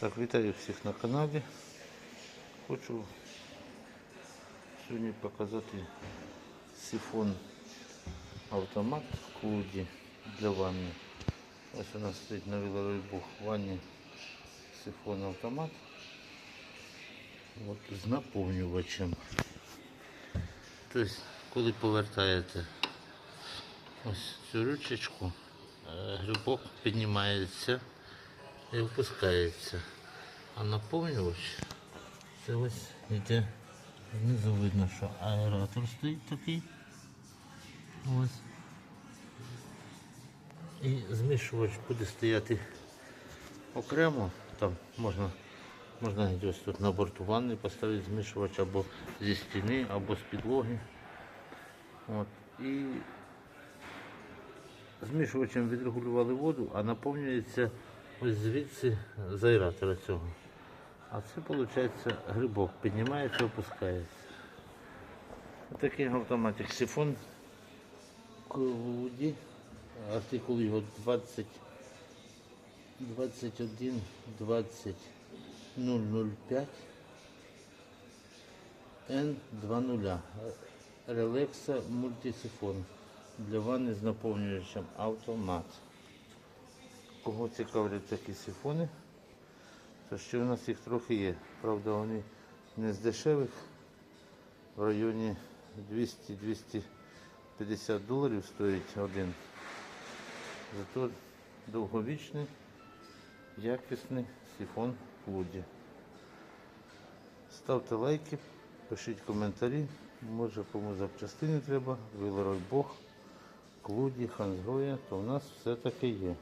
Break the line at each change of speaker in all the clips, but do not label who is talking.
Так, вітаю всіх на каналі. Хочу сьогодні показати сифон автомат в клуді для ванни. Ось у нас стоїть на велоройбух в ванні сифон автомат. От з наповнювачем. Тобто, коли повертаєте ось цю ручечку, е, грибок піднімається і опускається. А наповнювач це ось йде. Знизу видно, що аератор стоїть такий. Ось. І змішувач буде стояти окремо. Там можна, можна ось тут на борту ванни поставити змішувач або зі стіни, або з підлоги. От. І змішувачем відрегулювали воду, а наповнюється ось звідси з аератора цього. А це виходить грибок, піднімається, опускається. Такий автоматик сифон Клуді. Артикул його 20 21 20 005 N20 Релекса мультисифон для ванни з наповнювачем автомат. Кого цікавлять такі сифони, то ще у нас їх трохи є. Правда, вони не з дешевих, в районі 200-250 доларів стоїть один. Зато довговічний, якісний сифон Клуді. Ставте лайки, пишіть коментарі. Може кому запчастини треба, Вилорой Бог, Клуді, Ханзгоя, то в нас все таки є.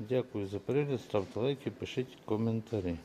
Дякую за перегляд, ставте лайки, пишіть коментарі.